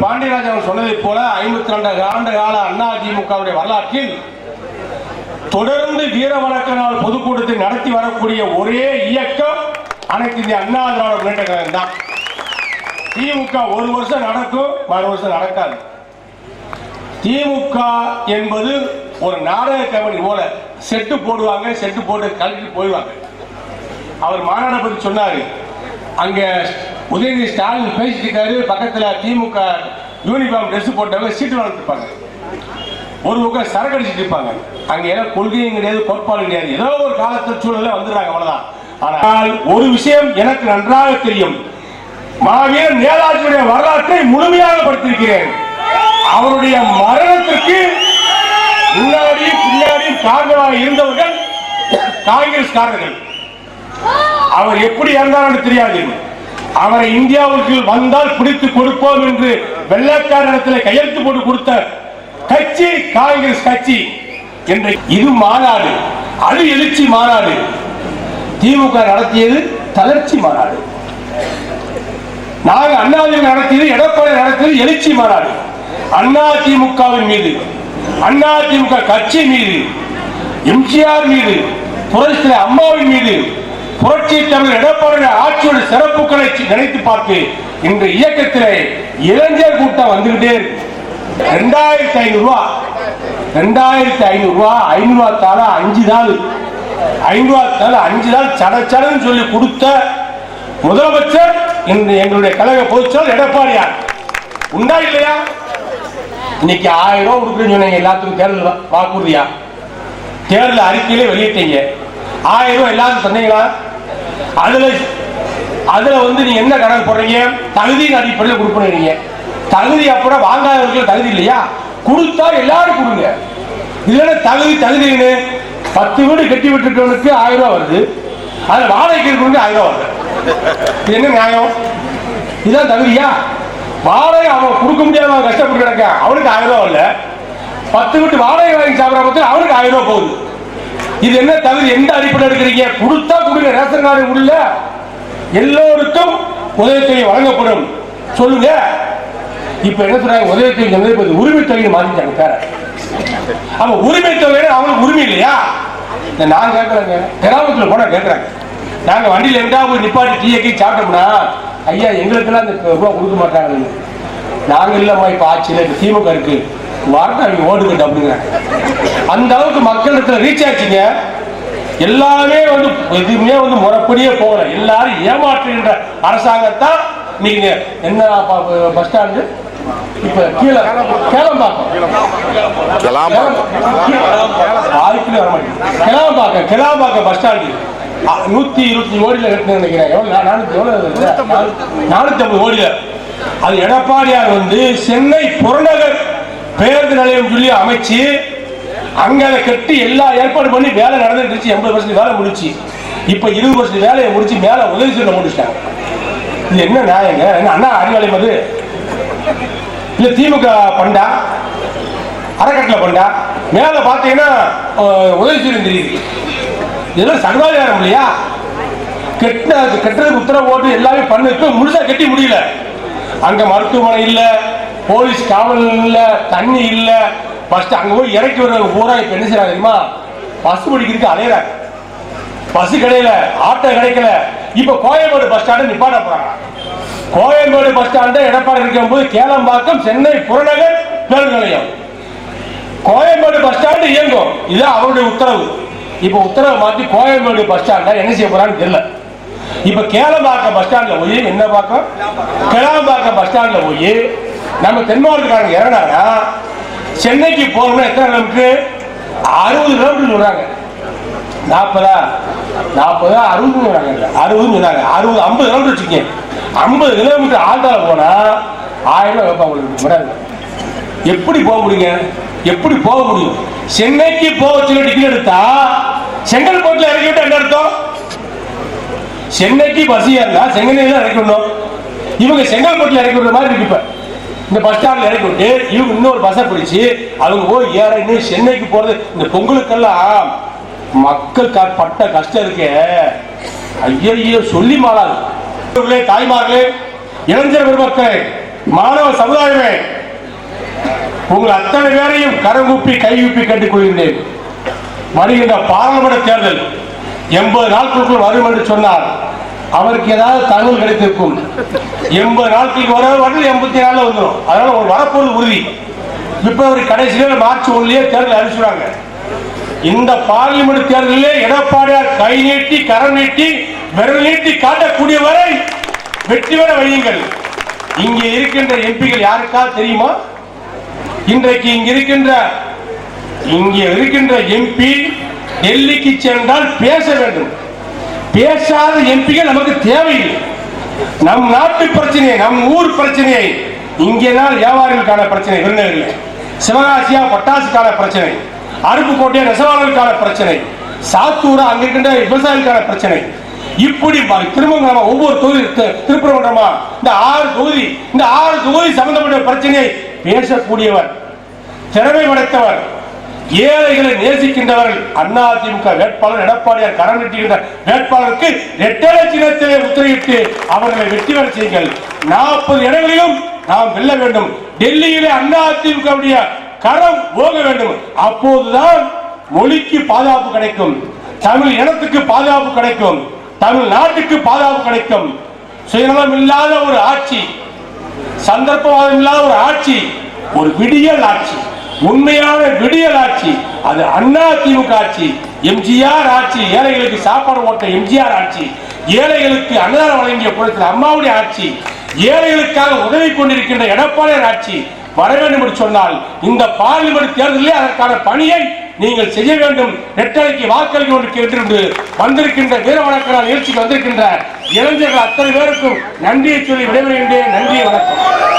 அண்ணன் பாண்டியராஜன் சொன்னதைப் போல ஐம்பத்தி ரெண்டு ஆண்டு கால அண்ணா திமுகவுடைய வரலாற்றில் தொடர்ந்து வீர வணக்க நாள் பொதுக்கூட்டத்தை நடத்தி வரக்கூடிய ஒரே இயக்கம் அனைத்து இந்திய அண்ணா திராவிட முன்னேற்ற கழகம் தான். திமுக ஒரு வருஷம் நடக்கும் மறு வருஷம் நடக்காது. திமுக என்பது ஒரு நாடக கம்பெனி போல செட்டு போடுவாங்க செட்டு போட்டு கழட்டி போயிடுவாங்க அவர் மாநாட பற்றி சொன்னாரு. அங்க உதயநிதி ஸ்டாலின் பேசிட்டு இருக்காரு பக்கத்துல திமுக யூனிஃபார்ம் ட்ரெஸ் போட்டவங்க சீட்டு வளர்த்துருப்பாங்க. ஒரு பக்கம் சரக்கு அடிச்சுட்டு இருப்பாங்க. அங்க ஏதோ கொள்கையும் கிடையாது கோட்பாடும் கிடையாது. ஏதோ ஒரு காலத்தில் சூழல வந்துடுறாங்க அவ்வளவுதான். ஆனால் ஒரு விஷயம் எனக்கு நன்றாக தெரியும். மாவீரன் நேதாஜியுடைய வரலாற்றை முழுமையாக படுத்திருக்கிறேன். அவருடைய மரணத்திற்கு முன்னாடியும் பின்னாடியும் காரணமாக இருந்தவர்கள் காங்கிரஸ் காரர்கள் அவர் எப்படி இறந்தார் தெரியாது. அவரை இந்தியாவுக்கு வந்தால் பிடித்து கொடுப்போம் என்று வெள்ளக்காரத்தில் கையெழுத்து போட்டு கொடுத்த கட்சி காங்கிரஸ் கட்சி என்ற இது மாநாடு அது எழுச்சி மாநாடு. திமுக நடத்தியது தளர்ச்சி மாநாடு. நாங்க அண்ணாதிமுக நடத்தியது எடப்பாடி நடத்தியது எழுச்சி மாநாடு. அண்ணா திமுகவின் மீது அண்ணா திமுக கட்சி மீது எம்ஜிஆர் மீது புரட்சி அம்மாவின் மீது புரட்சி தமிழ் எடப்பாடி ஆட்சியோட சிறப்புகளை நினைத்து பார்த்து இன்று இயக்கத்திலே இளைஞர் கூட்டம் வந்துகிட்டே இருக்கு. ரெண்டாயிரத்தி ஐநூறு ரூபா ரெண்டாயிரத்தி ஐநூறு ரூபா ஐநூறு ரூபா அஞ்சு நாள். ஐநூறு ரூபா அஞ்சு நாள் சட சொல்லி கொடுத்த முதலமைச்சர் இன்று எங்களுடைய கழக பொதுச்செயலர் எடப்பாடியார். உண்டா இல்லையா? இன்னைக்கு ஆயிரம் ரூபா கொடுக்குறேன்னு சொன்னீங்க எல்லாத்துக்கும் தேர்தல் வாக்குறுதியா? தேர்தல் அறிக்கையிலே வெளியிட்டீங்க. ஆயிரம் ரூபாய் எல்லாத்துக்கும் சொன்னீங்களா? அதுல அதுல வந்து நீங்க என்ன கணக்கு போடுறீங்க? தகுதியின் அடிப்படையில் கொடுப்பீங்க தகுதி அப்புறம் வாங்காதவர்களுக்கு தகுதி இல்லையா? கொடுத்தா எல்லாரும் கொடுங்க. இதுல தகுதி தகுதின்னு பத்து வீடு கட்டி விட்டுருக்கவனுக்கு ஆயிரம் ரூபாய் வருது. அதுல வாடகைக்கு இருக்கவனுக்கு ஆயிரம் ரூபாய் வருது. இது என்ன நியாயம்? இதுதான் தகுதியா? வாடகை அவன் கொடுக்க முடியாம அவன் கஷ்டப்பட்டு கிடக்க அவனுக்கு ஆயிரம் ரூபாய் இல்லை பத்து வீட்டு வாடகை வாங்கி சாப்பிட்ற பத்தி அவனுக்கு ஆயிரம் ரூபாய் போகுது. இது என்ன தகுதி எந்த அடிப்படை எடுக்கிறீங்க? கொடுத்தா கொடுங்க ரேஷன் கார்டு உள்ள எல்லோருக்கும் உதவித்தொகை வழங்கப்படும். சொல்லுங்க. இப்ப என்ன சொல்றாங்க? உதவித்தொகை சொன்னது உரிமை தொகை மாத்திட்டாங்க பேர. அவன் உரிமை தொகை அவனுக்கு உரிமை இல்லையா? நான் கேட்கறேங்க கிராமத்தில் போனா கேட்கறாங்க நாங்க வண்டியில இருந்தா போய் நிப்பாட்டி டீயக்கி சாப்பிட்டோம்னா ஐயா எங்களுக்கெல்லாம் இந்த ரூபா கொடுக்க மாட்டாங்க நாங்க இல்லம்மா இப்ப ஆச்சு இப்ப திமுக இருக்கு. அவங்க ஓடுகட்டு அப்படிங்கிறாங்க அந்த அளவுக்கு மக்களிடத்துல ரீச் ஆச்சுங்க. எல்லாமே வந்து எதுவுமே வந்து முறைப்படியே போகல. எல்லாரும் ஏமாற்றுகின்ற அரசாங்கத்தான் நீங்க என்ன ப- பஸ் ஸ்டாண்டு இப்ப கீழே கேளம்பாக்கம். பஸ் ஸ்டாண்டு நூத்தி இருபத்தி ஓடியில் கட்டினு நினைக்கிறேன். எவ்வளவு நானூத்தி எவ்வளவு நானூத்தி ஐம்பது ஓடியில அது எடப்பாடியார் வந்து சென்னை புறநகர் பேருந்து நிலையம் சொல்லி அமைச்சு அங்க அதை கட்டி எல்லா ஏற்பாடு பண்ணி வேலை நடந்துருச்சு எண்பது பர்சன்ட் வேலை முடிச்சு. இப்ப இருபது பர்சன்ட் வேலையை முடிச்சு மேல உதவி செய்ய முடிச்சிட்டாங்க. இது என்ன நியாயங்க? என்ன அண்ணா அறிவாலயம் அது? இல்ல திமுக பண்டா? அறக்கட்டளை பண்டா? மேல பாத்தீங்கன்னா உதவி செய்ய தெரியுது. இதெல்லாம் சர்வாதிகாரம் இல்லையா? கெட்ட கெட்டதுக்கு உத்தரவு போட்டு எல்லாமே பண்ண இப்ப முழுசா கட்டி முடியல. அங்க மருத்துவமனை இல்லை. போலீஸ் காவல் இல்லை தண்ணி இல்லை. ஃபர்ஸ்ட் அங்கே போய் இறக்கி வர பூரா இப்போ என்ன செய்யறாங்க தெரியுமா? பஸ் பிடிக்கிறதுக்கு அலையிறாங்க. பஸ் கிடையில ஆட்டோ கிடைக்கல. இப்ப கோயம்பேடு பஸ் ஸ்டாண்டு நிப்பாட்ட போறாங்க. கோயம்பேடு பஸ் ஸ்டாண்டு எடப்பாடி இருக்கும்போது கேளம்பாக்கம் சென்னை புறநகர் பேருந்து நிலையம். கோயம்பேடு பஸ் ஸ்டாண்டு இயங்கும். இதுதான் அவருடைய உத்தரவு. இப்ப உத்தரவை மாத்தி கோயம்பேடு பஸ் ஸ்டாண்ட என்ன செய்ய போறான்னு தெரியல. இப்ப கேளம்பாக்கம் பஸ் ஸ்டாண்ட்ல போய் என்ன பார்க்கும் கேளம்பாக்கம் பஸ் ஸ்டாண்ட்ல போய் நம்ம தென் மாவட்டக்காரங்க இறங்கினாங்கன்னா சென்னைக்கு போகணும்னா எத்தனை கிலோமீட்டர்? அறுபது கிலோமீட்டர் சொல்றாங்க. நாற்பதா? நாற்பதா அறுபது சொன்னாங்க அறுபது சொன்னாங்க. அறுபது ஐம்பது கிலோமீட்டர் வச்சுக்கேன் ஐம்பது கிலோமீட்டர் ஆட்டால போனா ஆயிரம் ரூபாய் வைப்பாங்க உங்களுக்கு விடாது எப்படி போக முடியுங்க? எப்படி போக முடியும்? சென்னைக்கு போக சொல்லி டிக்கெட் எடுத்தா செங்கல்பட்டுல இறக்கி விட்டு என்ன அர்த்தம்? சென்னைக்கு பஸ் ஏறினா செங்கல்ல இறக்கி விடணும். இவங்க செங்கல்பட்டுல இறக்கி விடுற மாதிரி இருக்கு இப்ப. இந்த பஸ் ஸ்டாண்ட்ல இறக்கி விட்டு இவங்க இன்னொரு பஸ்ஸை பிடிச்சி அவங்க போய் ஏற இன்னும் சென்னைக்கு போறது இந்த பொங்கலுக்கெல்லாம் மக்கள் க- பட்ட கஷ்டம் இருக்கே. ஐயோ சொல்லி மாறாது. தாய்மார்களே இளைஞர் பெருமக்களே மாணவ சமுதாயமே உங்கள் அத்தனை பேரையும் கரங்குப்பி கைகுப்பி கேட்டுக்கொள்கின்றேன் வருகின்ற பாராளுமன்ற தேர்தல் எண்பது நாட்களுக்குள் வரும் என்று சொன்னார். அவருக்கு ஏதாவது தகவல் கிடைத்திருக்கும். எண்பது நாட்களுக்கு வர வந்து எண்பத்தி நாலுல வந்துடும் அதனால ஒரு வரப்போது உறுதி. பிப்ரவரி கடைசியில் மார்ச் ஒன்லயே தேர்தல் அறிவிச்சுறாங்க. இந்த பார்லிமெண்ட் தேர்தலில் எடப்பாடியார் கை நீட்டி கரம் நீட்டி விரல் நீட்டி காட்டக்கூடிய வரை வெற்றி பெற வையுங்கள் இங்கே இருக்கின்ற எம்பிகள் யாருக்கா தெரியுமா? இன்றைக்கு இங்க இருக்கின்ற இங்கே இருக்கின்ற எம்பி டெல்லிக்கு சென்றால் பேச வேண்டும். பேசாத எம்பிகள் நமக்கு தேவையில்லை. நம் நாட்டு பிரச்சனையை நம் ஊர் பிரச்சனையை இங்கே தான் வியாபாரிகளுக்கான பிரச்சனை விருந்தினர்கள். சிவகாசியா பட்டாசுக்கான பிரச்சனை அருப்புக்கோட்டையா நெசவாளர்களுக்கான பிரச்சனை சாத்தூரா அங்க இருக்கின்ற விவசாயிகளுக்கான பிரச்சனை. இப்படி திருமங்கலமா ஒவ்வொரு தொகுதி தி- திருப்பரங்குன்றமா இந்த ஆறு தொகுதி இந்த ஆறு தொகுதி சம்பந்தப்பட்ட பிரச்சனையை பேசக்கூடியவர் திறமை படைத்தவர் ஏழைகளை நேசிக்கின்றவர்கள் அண்ணா திமுக வேட்பாளர் எடப்பாடியார் கரம் நீட்டுகின்ற வேட்பாளருக்கு இரட்டை சின்னத்திலே முத்திரையிட்டு அவர்களை வெற்றி பெற செய்யுங்கள். நாற்பது இடங்களிலும் நாம் வெல்ல வேண்டும். டெல்லியிலே அண்ணா திமுகவுடைய கரம் போக வேண்டும். அப்போதுதான் மொழிக்கு பாதுகாப்பு கிடைக்கும். தமிழ் இனத்துக்கு பாதுகாப்பு கிடைக்கும். தமிழ் நாட்டுக்கு பாதுகாப்பு கிடைக்கும். சுயநலம் இல்லாத ஒரு ஆட்சி சந்தர்ப்பவாதம் இல்லாத ஒரு ஆட்சி ஒரு விடியல் ஆட்சி. உண்மையான விடியல் ஆட்சி அது அண்ணா திமுக ஆட்சி எம்ஜிஆர் ஆட்சி ஏழைகளுக்கு சாப்பாடு ஓட்ட எம்ஜிஆர் ஆட்சி ஏழைகளுக்கு அன்னதானம் வழங்கிய குளத்தில் அம்மாவுடைய ஆட்சி ஏழைகளுக்காக உதவி கொண்டிருக்கின்ற எடப்பாடியார் ஆட்சி வர வேண்டும் என்று சொன்னால் இந்த பார்லிமெண்ட் தேர்தலில் அதற்கான பணியை நீங்கள் செய்ய வேண்டும். நெட்டலைக்கு வாக்களிக்க ஒன்று கேட்டிருந்து வந்திருக்கின்ற வீர வணக்க நிகழ்ச்சிக்கு வந்திருக்கின்ற இளைஞர்கள் அத்தனை பேருக்கும் நன்றியை சொல்லி விடைபெறுகின்றேன். நன்றி வணக்கம்.